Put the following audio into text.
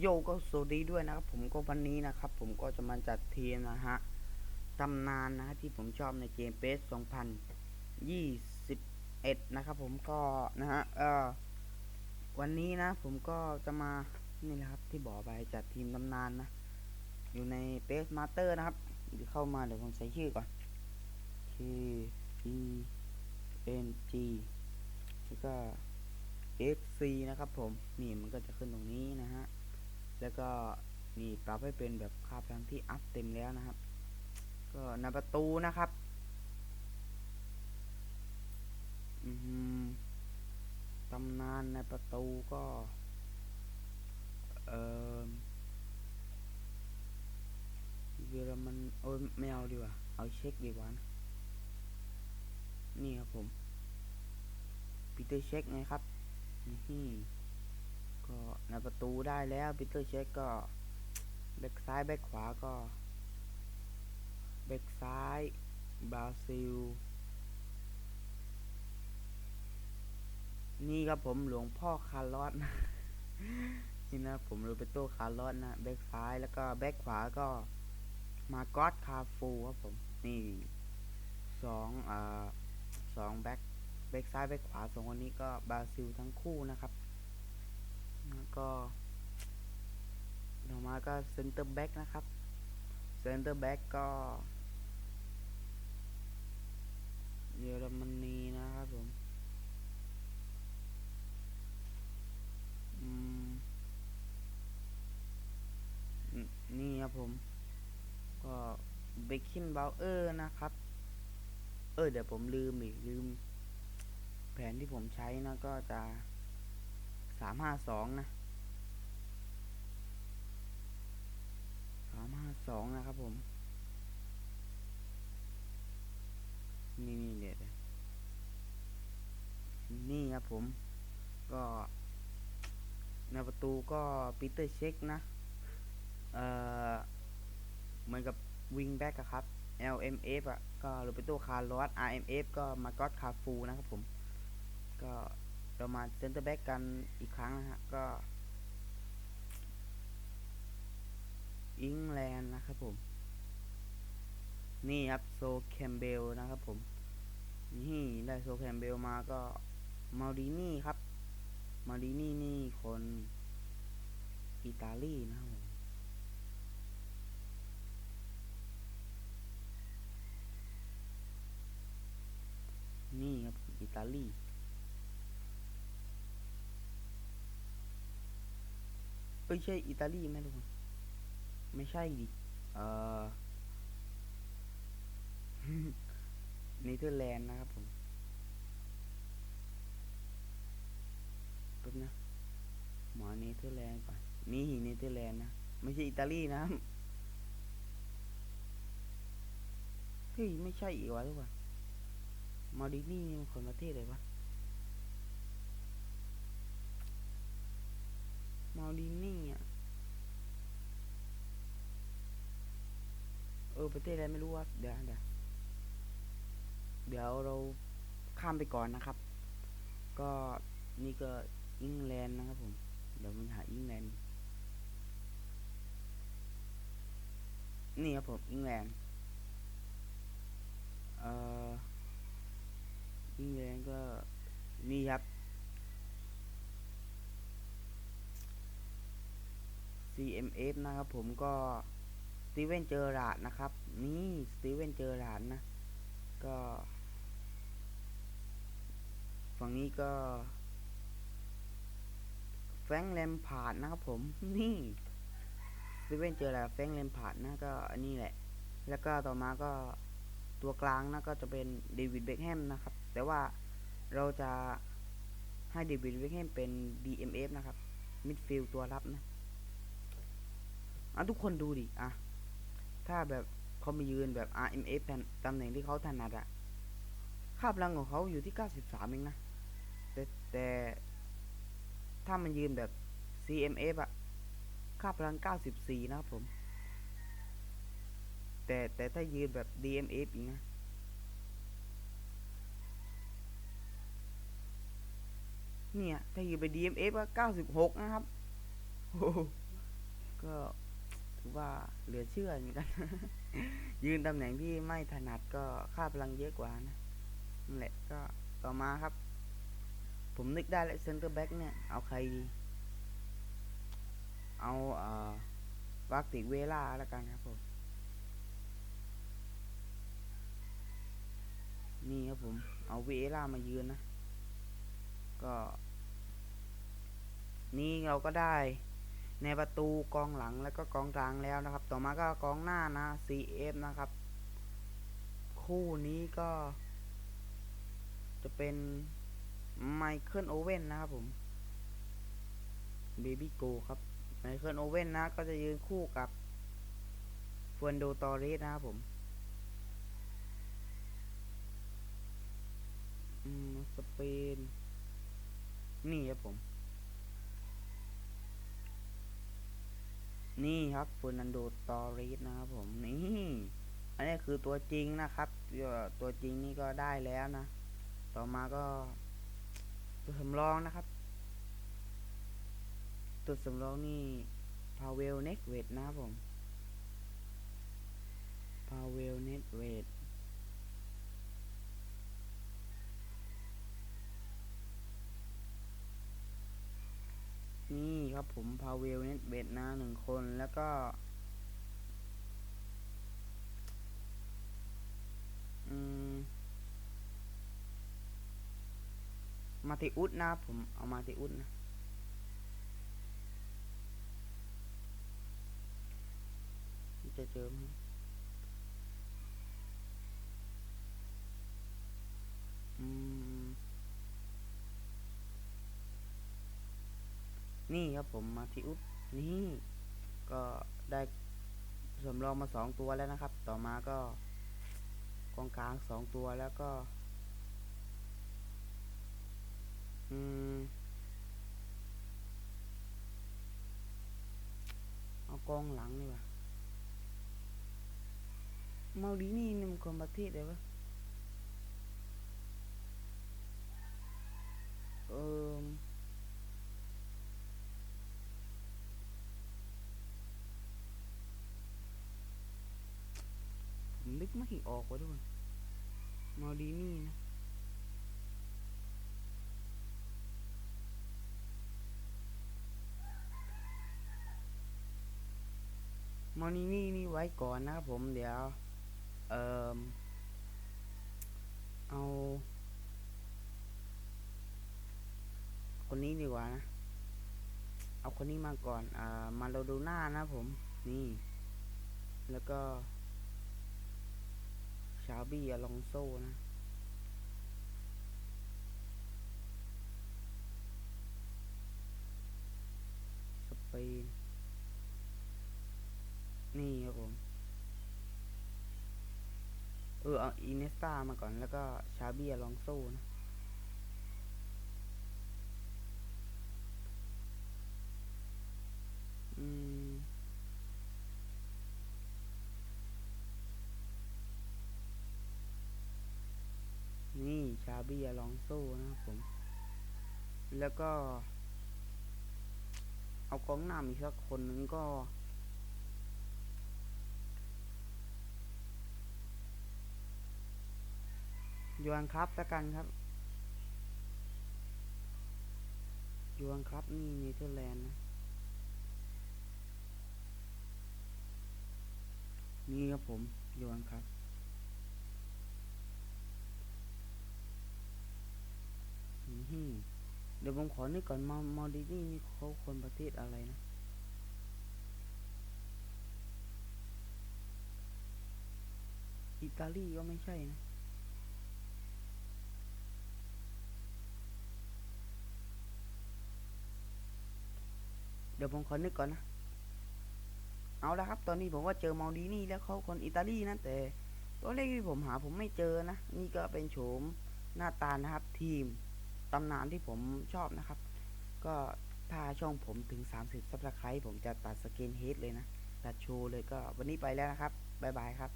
โยก็สวัสดีด้วยนะครับผมก็วันนี้นะครับ ผมก็จะมาจัดเทีมนะฮะตำนานนะฮะที่ผมชอบในเกมเปส2021 นะครับผมก็นะฮะเออวันนี้นะ ผมก็จะมานี่แหละครับที่บอกไปจัดทีมตำนานนะอยู่ในเปสมาสเตอร์นะครับเดี๋ยวเข้ามาเดี๋ยวผมใส่ชื่อก่อน K E N G แล้วก็ FC นะครับผม นี่มันก็จะขึ้นตรงนี้นะฮะ แล้วก็นี่ปรับให้เป็นแบบค่าพลังที่อัพเต็มแล้วนะครับ ก็นประตูนะครับตำนานในประตูก็ เออเยอรมันโอ้ยไม่เอาดีกว่า เอาเช็คดีกว่านะนี่ครับผมปีเตอร์เช็คไงครับนี่ ก็ในประตูได้แล้วปีเตอร์เช็คก็แบ็กซ้ายแบ็กขวาก็แบ็กซ้ายบราซิล นี่ครับผมหลวงพ่อคาร์ลอสนะนี่นะผมโรเบโตคาร์ลอสนะแบ็กซ้ายแล้วก็แบ็กขวาก็มากอตคาฟูครับผม นี่สองอ่าสองแบ็กแบ็กซ้ายแบ็กขวาสองคนนี้ก็บราซิลทั้งคู่นะครับ แล้วก็ต่อมาก็เซนเตอร์แบ็กนะครับเซนเตอร์แบ็กก็เยอรมนีนะครับผมนี่ครับผม ก็เบคคินบาวเออร์นะครับ เออเดี๋ยวผมลืมอีกลืม แผนที่ผมใช้นะก็จะ สามห้าสองนะสามห้าสองนะครับผม นี่นี่เดี๋ยวเดี๋ยวนี่ครับผม ก็ในประตูก็ปีเตอร์เช็คนะ เอ่อ เหมือนกับวิงแบ็กอะครับ LMF อะก็โรเบโตคาร์ลอส RMF ก็มาก็อตคาฟูนะครับผม ก็ เรามาเซนเตอร์แบ็กกันอีกครั้งนะฮะ ก็อิงแลนด์นะครับผม นี่ครับโซแคมเบลนะครับผม นี่ได้โซแคมเบลมาก็มาดินี่ครับ มาดินี่นี่คนอิตาลีนะครับผมนี่ครับอิตาลี เอ้ยใช่อิตาลีไหมทุกคนไม่ใช่ดิเอ่อเนเธอร์แลนด์นะครับผมแป๊บนะหมอเนเธอร์แลนด์ก่อนนี่เนเธอร์แลนด์นะ ไม่ใช่อิตาลีนะเฮ้ยไม่ใช่อีกวะทุกคนมาดินี่มันคนประเทศอะไรวะ มาดินี่อะ เออประเทศอะไรไม่รู้ว่าเดี๋ยวเดี๋ยวเดี๋ยวเราข้ามไปก่อนนะครับ ก็นี่ก็อังกฤษนะครับผม เดี๋ยวมันหาอังกฤษนี่ครับผมอังกฤษเอ่ออังกฤษก็นี่ครับ CMF นะครับผมก็สตีเวนเจอราดนะครับ นี่สตีเวนเจอราดนะ ก็ ฝั่งนี้ก็ แฟงแลมพาร์ดนะครับผม นี่สตีเวนเจอราดแฟงแลมพาร์ดนะก็อันนี้แหละ แล้วก็ต่อมาก็ตัวกลางนะก็จะเป็นเดวิดเบคแฮมนะครับ แต่ว่าเราจะให้เดวิดเบคแฮมเป็น DMF นะครับมิดฟิลด์ตัวรับนะ อะทุกคนดูดิอะถ้าแบบเขามายืนแบบ RMF แทนตำแหน่งที่เขาถนัดอะค่าพลังของเขาอยู่ที่ 93 เองนะ แต่แต่ถ้ามันยืนแบบ CMF อะค่าพลัง 94 นะครับผม แต่แต่ถ้ายืนแบบ DMF อีกนะ เนี่ย ถ้ายืนไป DMF ก็96 นะครับโอ้โหก็ ถือว่าเหลือเชื่อเหมือนกัน ยืนตำแหน่งที่ไม่ถนัดก็ค่าพลังเยอะกว่านะนั่นแหละก็ต่อมาครับ ผมนึกได้แล้วเซนเตอร์แบ็กเนี่ย เอาใครดี เอาเอ่อวักติเวล่าแล้วกันครับผมนี่ครับผม เอาเวล่ามายืนนะ ก็ นี่เราก็ได้ ในประตูกองหลังแล้วก็กองกลางแล้วนะครับ ต่อมาก็กองหน้านะ CF นะครับ คู่นี้ก็ จะเป็นไมเคิลโอเว่นนะครับผมเบบี้โกครับไมเคิลโอเว่นนะ ก็จะยืนคู่กับฟวนโดตอเรสนะครับผมอืมสเปน นี่ครับผม นี่ครับเฟอร์นันโดตอริสนะครับผมนี่อันนี้คือตัวจริงนะครับตัวตัวจริงนี่ก็ได้แล้วนะ ต่อมาก็ตัวสำรองนะครับ ตัวสำรองนี่พาเวลเน็กเวดนะครับผมพาเวลเน็กเวดนี่ ครับผมพาเวลเน็ตเวดนะหนึ่งคนแล้วก็ อืม มาติอุดนะผมเอามาติอุดนะจะเจอไหม นี่ครับผมมาติอุสนี่ ก็ได้สำรองมาสองตัวแล้วนะครับ ต่อมาก็กองกลางสองตัวแล้วก็ อืมเอากองหลังดีกว่าเมาดีนี่นี่มันคนประเทศเลยวะ ผมนึกไม่ออกว่ะทุกคนมาดีนี่นะมอนี่นี่นี่ไว้ก่อนนะครับผมเดี๋ยว เอ่อเอา คนนี้ดีกว่านะ เอาคนนี้มาก่อน อ่า มาโลดูหน้านะผม นี่ แล้วก็ ชาบี้อลองโซนะสเปนนี่ครับผม เออเอาอินเนสตามาก่อนแล้วก็ชาบี้อลองโซนะ ชาบี้อลองโซนะครับผม แล้วก็ เอากองหน้าอีกสักคนหนึ่งก็ ยวนครับแล้วกันครับ ยวนครับนี่เนเธอร์แลนด์นะนี่ครับผม ยวนครับ เดี๋ยวผมขอนึกก่อนมามอดินี่นี่เขาคนประเทศอะไรนะอิตาลีก็ไม่ใช่นะเดี๋ยวผมขอนึกก่อนนะ เอาละครับ ตอนนี้ผมว่าเจอมอลดีนี่แล้วเขาคนอิตาลีนะแต่ตัวเลขที่ผมหาผมไม่เจอนะ นี่ก็เป็นโฉมหน้าตานะครับทีม ตำนานที่ผมชอบนะครับ ก็ถ้าช่องผมถึง 30ซับสไครต์ผมจะตัดสกินเฮดเลยนะ ตัดโชว์เลยก็วันนี้ไปแล้วนะครับ บ๊ายบายครับ